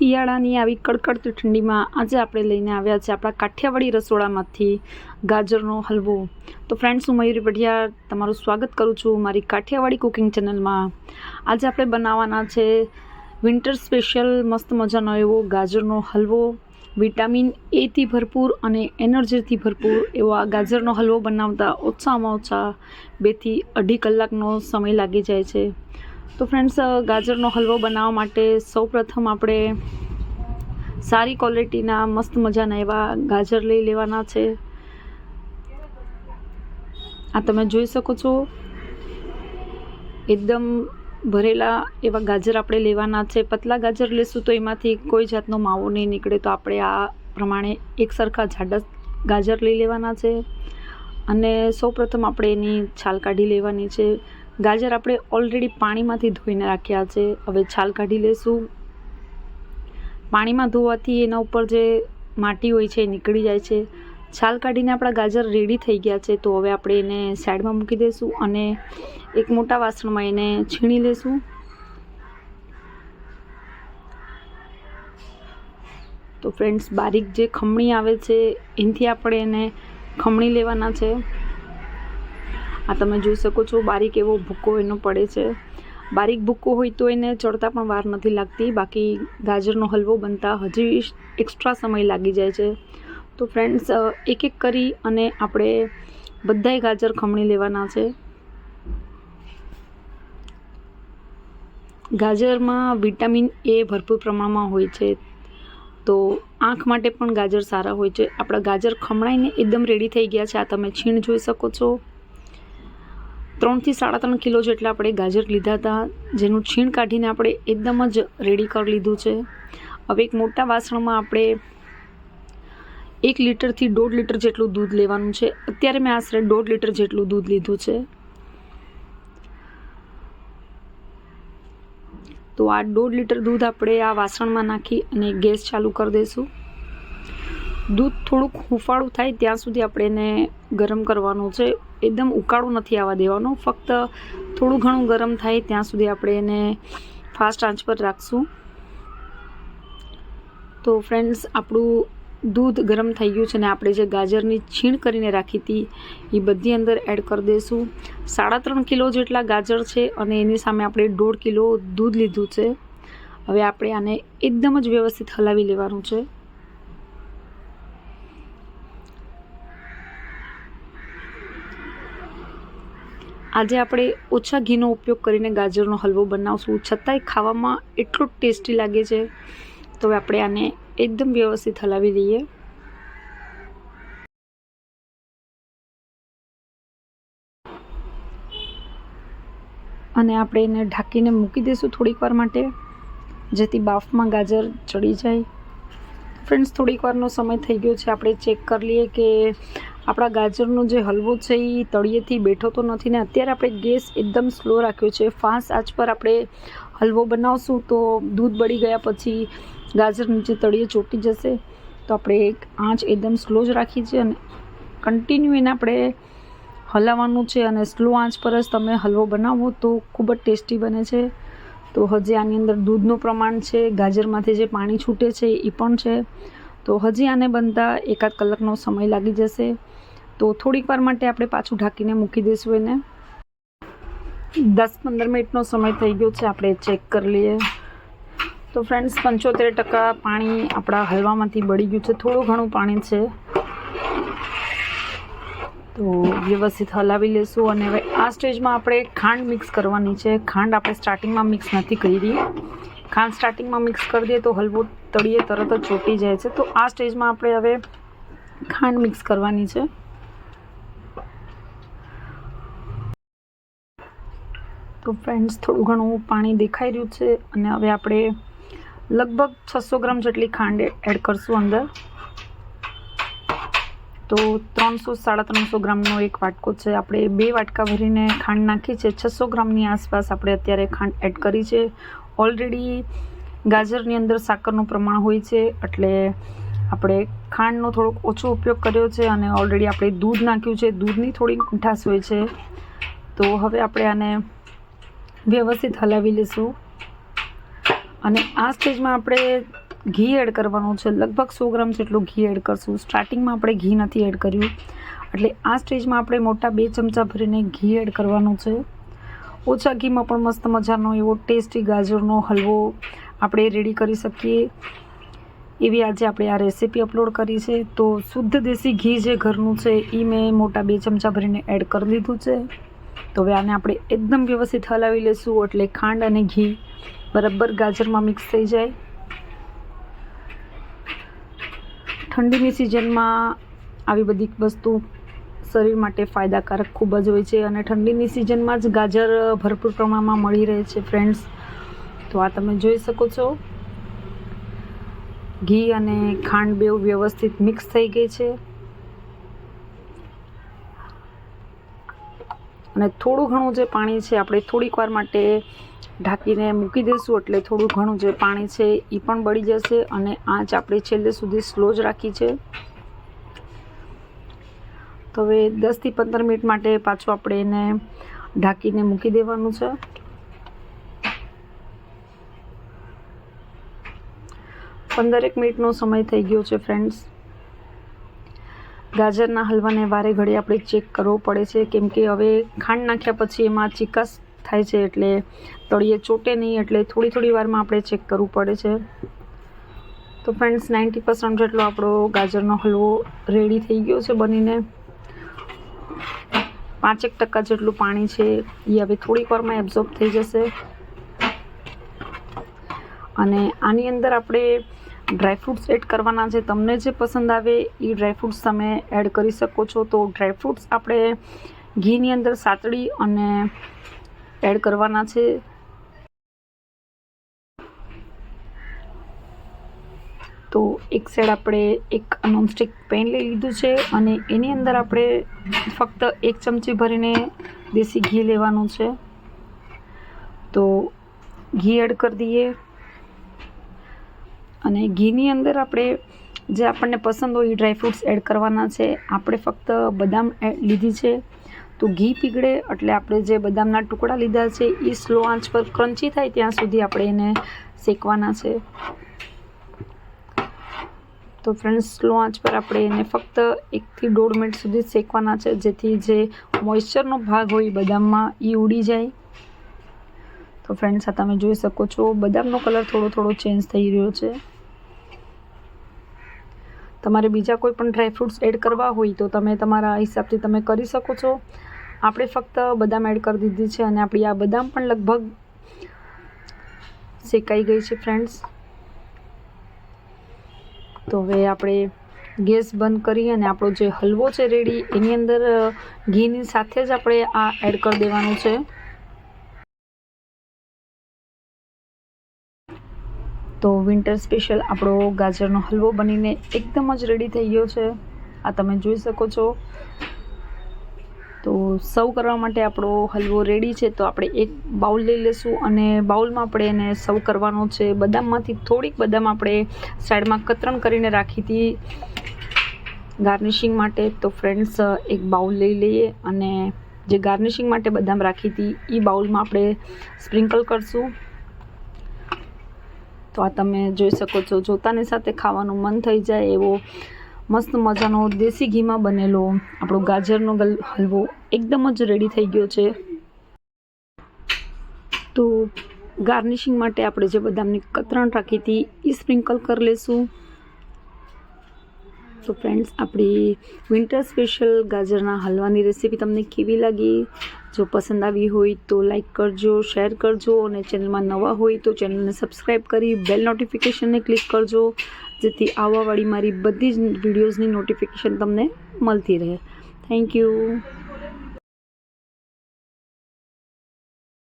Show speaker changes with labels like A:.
A: શિયાળાની આવી કડકડતી ઠંડીમાં આજે આપણે લઈને આવ્યા છે આપણા કાઠિયાવાડી રસોડામાંથી ગાજરનો હલવો. તો ફ્રેન્ડ્સ હું મયુરી પઢિયા તમારું સ્વાગત કરું છું મારી કાઠિયાવાડી કુકિંગ ચેનલમાં આજે આપણે બનાવવાના છે વિન્ટર સ્પેશિયલ મસ્ત મજાનો એવો ગાજરનો હલવો. વિટામિન એથી ભરપૂર અને એનર્જીથી ભરપૂર એવો આ ગાજરનો હલવો બનાવતા ઓછામાં ઓછા બેથી અઢી કલાકનો સમય લાગી જાય છે. તો ફ્રેન્ડ્સ ગાજરનો હલવો બનાવવા માટે સૌપ્રથમ આપણે સારી ક્વોલિટીના મસ્ત મજાના એવા ગાજર લઈ લેવાના છે. આ તમે જોઈ શકો છો. એકદમ ભરેલા એવા ગાજર આપણે લેવાના છે. પતલા ગાજર લેશું તો એમાંથી કોઈ જાતનો માવો નહીં નીકળે, તો આપણે આ પ્રમાણે એક સરખા જાડા ગાજર લઈ લેવાના છે. અને સૌપ્રથમ આપણે એની છાલ કાઢી લેવાની છે. ગાજર આપણે ઓલરેડી પાણીમાંથી ધોઈને રાખ્યા છે. હવે છાલ કાઢી લેશું. પાણીમાં ધોવાથી એના ઉપર જે માટી હોય છે એ નીકળી જાય છે. છાલ કાઢીને આપણા ગાજર રેડી થઈ ગયા છે, તો હવે આપણે એને સાઈડમાં મૂકી દઈશું અને એક મોટા વાસણમાં એને છીણી લેશું. તો ફ્રેન્ડ્સ બારીક જે ખમણી આવે છે, એનાથી આપણે એને ખમણી લેવાના છે. આ તમે જોઈ શકો છો, બારીક એવો ભૂકો એનો પડે છે. બારીક ભૂકો હોય તો એને ચડતા પણ વાર નથી લાગતી, બાકી ગાજરનો હલવો બનતા હજી એક્સ્ટ્રા સમય લાગી જાય છે. તો ફ્રેન્ડ્સ એક એક કરી અને આપણે બધાય ગાજર ખમણી લેવાના છે. ગાજરમાં વિટામિન એ ભરપૂર પ્રમાણમાં હોય છે. તો આંખ માટે પણ ગાજર સારા હોય છે. આપણા ગાજર ખમણાઈને એકદમ રેડી થઈ ગયા છે. આ તમે છીણ જોઈ શકો છો. ત્રણથી સાડા ત્રણ કિલો જેટલા આપણે ગાજર લીધા હતા, જેનું છીણ કાઢીને આપણે એકદમ જ રેડી કરી લીધું છે. હવે એક મોટા વાસણમાં આપણે એક લીટરથી દોઢ લીટર જેટલું દૂધ લેવાનું છે. અત્યારે મેં આશરે દોઢ લીટર જેટલું દૂધ લીધું છે. તો આ દોઢ લીટર દૂધ આપણે આ વાસણમાં નાખી અને ગેસ ચાલુ કરી દઈશું. દૂધ થોડુંક હુંફાળું થાય ત્યાં સુધી આપણે એને ગરમ કરવાનું છે. એકદમ ઉકાળું નથી આવવા દેવાનું. ફક્ત થોડું ઘણું ગરમ થાય ત્યાં સુધી આપણે એને ફાસ્ટ આંચ પર રાખશું. તો ફ્રેન્ડ્સ આપણું દૂધ ગરમ થઈ ગયું છે ને આપણે જે ગાજરની છીણ કરીને રાખી હતી, એ બધી અંદર એડ કરી દઈશું. સાડા ત્રણ કિલો જેટલા ગાજર છે અને એની સામે આપણે દોઢ કિલો દૂધ લીધું છે. હવે આપણે આને એકદમ જ વ્યવસ્થિત હલાવી લેવાનું છે. આજે આપણે ઓછા ઘીનો ઉપયોગ કરીને ગાજરનો હલવો બનાવશું. છતાંય ખાવામાં એટલું ટેસ્ટી લાગે છે. તો હવે આપણે આને એકદમ વ્યવસ્થિત હલાવી દઈએ. અને આપણે એને ઢાંકીને મૂકી દઈશું થોડીક વાર માટે, જેથી બાફમાં ગાજર ચડી જાય. ફ્રેન્ડ્સ, થોડીક વારનો સમય થઈ ગયો છે. આપણે ચેક કરી લઈએ કે આપણા ગાજરનો જે હલવો છે એ તળિયેથી બેઠો તો નથી ને અત્યારે આપણે ગેસ એકદમ સ્લો રાખ્યો છે. ફાસ્ટ આંચ પર આપણે હલવો બનાવશું તો દૂધ બળી ગયા પછી ગાજર નીચે તળિયે ચોટી જશે. તો આપણે એક આંચ એકદમ સ્લો જ રાખી છે અને કન્ટિન્યુ એને આપણે હલાવવાનું છે અને સ્લો આંચ પર જ તમે હલવો બનાવો તો ખૂબ જ ટેસ્ટી બને છે. તો હજી આની અંદર દૂધનું પ્રમાણ છે, ગાજરમાંથી જે પાણી છૂટે છે એ પણ છે. તો હજી આને બનતા એકાદ કલાકનો સમય લાગી જશે. તો થોડીક વાર માટે આપણે પાછું ઢાંકીને મૂકી દઈશું એને. દસ પંદર મિનિટનો સમય થઈ ગયો છે, આપણે ચેક કરી લઈએ. તો ફ્રેન્ડ્સ, પંચોતેર ટકા પાણી આપણા હલવામાંથી બળી ગયું છે. થોડું ઘણું પાણી છે. તો વ્યવસ્થિત હલાવી લેશું અને હવે આ સ્ટેજમાં આપણે ખાંડ મિક્સ કરવાની છે. ખાંડ આપણે સ્ટાર્ટિંગમાં મિક્સ નથી કરી ખાંડ સ્ટાર્ટિંગમાં મિક્સ કરી દઈએ તો હલવો તળીએ તરત જ ચોટી જાય છે. તો આ સ્ટેજમાં આપણે હવે ખાંડ મિક્સ કરવાની છે. તો ફ્રેન્ડ્સ, થોડું ઘણું પાણી દેખાઈ રહ્યું છે અને હવે આપણે લગભગ છસો ગ્રામ જેટલી ખાંડ એડ કરશું અંદર. તો ત્રણસો સાડા ત્રણસો ગ્રામનો એક વાટકો છે. આપણે બે વાટકા ભરીને ખાંડ નાખી છે. છસો ગ્રામની આસપાસ આપણે અત્યારે ખાંડ એડ કરી છે. ઓલરેડી ગાજરની અંદર સાકરનું પ્રમાણ હોય છે, એટલે આપણે ખાંડનો થોડોક ઓછો ઉપયોગ કર્યો છે અને ઓલરેડી આપણે દૂધ નાખ્યું છે. દૂધની થોડી મીઠાશ હોય છે. તો હવે આપણે આને વ્યવસ્થિત હલાવી લઈશું અને આ સ્ટેજમાં આપણે ઘી એડ કરવાનું છે. લગભગ સો ગ્રામ જેટલું ઘી એડ કરશું. સ્ટાર્ટિંગમાં આપણે ઘી નથી એડ કર્યું. એટલે આ સ્ટેજમાં આપણે મોટા બે ચમચા ભરીને ઘી એડ કરવાનું છે. ઓછા ઘીમાં પણ મસ્ત મજાનો એવો ટેસ્ટી ગાજરનો હલવો આપણે રેડી કરી શકીએ. એવી આજે આપણે આ રેસીપી અપલોડ કરી છે. તો શુદ્ધ દેશી ઘી જે ઘરનું છે, એ મેં મોટા બે ચમચા ભરીને એડ કરી દીધું છે. તો હવે આને આપણે એકદમ વ્યવસ્થિત હલાવી લઈશું એટલે ખાંડ અને ઘી બરાબર ગાજરમાં મિક્સ થઈ જાય. ઠંડીની સિઝનમાં આવી બધી વસ્તુ શરીર માટે ફાયદાકારક ખૂબ જ હોય છે. અને ઠંડીની સિઝનમાં જ ગાજર ભરપૂર પ્રમાણમાં મળી રહે છે ફ્રેન્ડ્સ તો આ તમે જોઈ શકો છો. ઘી અને ખાંડ બેવ વ્યવસ્થિત મિક્સ થઈ ગઈ છે. અને થોડું ઘણું જે પાણી છે આપણે થોડીક વાર માટે ઢાંકીને મૂકી દઈશું, એટલે થોડું ઘણું જે પાણી છે એ પણ બળી જશે અને આંચ આપણે છેલ્લે સુધી સ્લો જ રાખી છે. તો હવે દસથી પંદર મિનિટ માટે પાછું આપણે એને ઢાંકીને મૂકી દેવાનું છે. પંદરેક મિનિટનો સમય થઈ ગયો છે ફ્રેન્ડ્સ ગાજરના હલવાને વારે ઘડી આપણે ચેક કરવો પડે છે, કેમ કે હવે ખાંડ નાખ્યા પછી એમાં ચિકાસ થાય છે એટલે તળિયે ચોટે નહીં, એટલે થોડી થોડી વારમાં આપણે ચેક કરવું પડે છે. તો ફ્રેન્ડ્સ નાઇન્ટી પર્સન્ટ જેટલો આપણો ગાજરનો હલવો રેડી થઈ ગયો છે બનીને. પાંચેક ટકા જેટલું પાણી છે, એ હવે થોડીક વારમાં એબ્ઝોર્બ થઈ જશે. અને આની અંદર આપણે ડ્રાયફ્રૂટ્સ એડ કરવાના છે. તમને જે પસંદ આવે એ ડ્રાયફ્રૂટ્સ તમે એડ કરી શકો છો. તો ડ્રાયફ્રૂટ્સ આપણે ઘીની અંદર સાતડી અને એડ કરવાના છે. તો એક સાઈડ આપણે એક નોનસ્ટિક પેન લઈ લીધું છે અને એની અંદર આપણે ફક્ત એક ચમચી ભરીને દેશી ઘી લેવાનું છે. તો ઘી એડ કરી દઈએ. અને ઘીની અંદર આપણે જે આપણને પસંદ હોય એ ડ્રાયફ્રૂટ્સ એડ કરવાના છે. આપણે ફક્ત બદામ લીધી છે. તો ઘી પીગળે એટલે આપણે જે બદામના ટુકડા લીધા છે એ સ્લો આંચ પર ક્રન્ચી થાય ત્યાં સુધી આપણે એને શેકવાના છે. તો ફ્રેન્ડ્સ સ્લો આંચ પર આપણે એને ફક્ત એકથી દોઢ મિનિટ સુધી શેકવાના છે, જેથી જે મોઇશ્ચરનો ભાગ હોય બદામમાં એ ઉડી જાય. તો ફ્રેન્ડ્સ આ તમે જોઈ શકો છો, બદામનો કલર થોડો થોડો ચેન્જ થઈ રહ્યો છે. તમારે બીજા કોઈ પણ ડ્રાયફ્રૂટ્સ એડ કરવા હોય તો તમે તમારા હિસાબથી તમે કરી શકો છો. આપણે ફક્ત બદામ એડ કરી દીધી છે અને આપણી આ બદામ પણ લગભગ શેકાઈ ગઈ છે ફ્રેન્ડ્સ તો હવે આપણે ગેસ બંધ કરી અને આપણો જે હલવો છે રેડી એની અંદર ઘીની સાથે જ આપણે આ એડ કરી દેવાનું છે. તો વિન્ટર સ્પેશિયલ આપણો ગાજરનો હલવો બનીને એકદમ જ રેડી થઈ ગયો છે. આ તમે જોઈ શકો છો. તો સર્વ કરવા માટે આપણો હલવો રેડી છે. તો આપણે એક બાઉલ લઈ લઈશું અને બાઉલમાં આપણે એને સર્વ કરવાનો છે. બદામમાંથી થોડીક બદામ આપણે સાઈડમાં કતરણ કરીને રાખી હતી ગાર્નિશિંગ માટે. તો ફ્રેન્ડ્સ એક બાઉલ લઈ લઈએ અને જે ગાર્નિશિંગ માટે બદામ રાખી હતી એ બાઉલમાં આપણે સ્પ્રિંકલ કરશું. આ તમે જોઈ શકો છો. જોતાની સાથે ખાવાનું મન થઈ જાય એવો મસ્ત મજાનો દેશી ઘીમાં બનેલો આપણો ગાજરનો હલવો એકદમ જ રેડી થઈ ગયો છે. તો ગાર્નિશિંગ માટે આપણે જે બદામની કતરણ રાખી હતી એ સ્પ્રિંકલ કરી લઈશું તો ફ્રેન્ડ્સ આપણી વિન્ટર સ્પેશિયલ ગાજરના હલવાની રેસીપી તમને કેવી લાગી? જો પસંદ આવી હોય તો લાઈક કરજો શેર કરજો અને ચેનલમાં નવા હોય તો ચેનલને સબસ્ક્રાઈબ કરી બેલ નોટિફિકેશનને ક્લિક કરજો, જેથી આવવાવાળી મારી બધી જ વિડીયોઝની નોટિફિકેશન તમને મળતી રહે. Thank you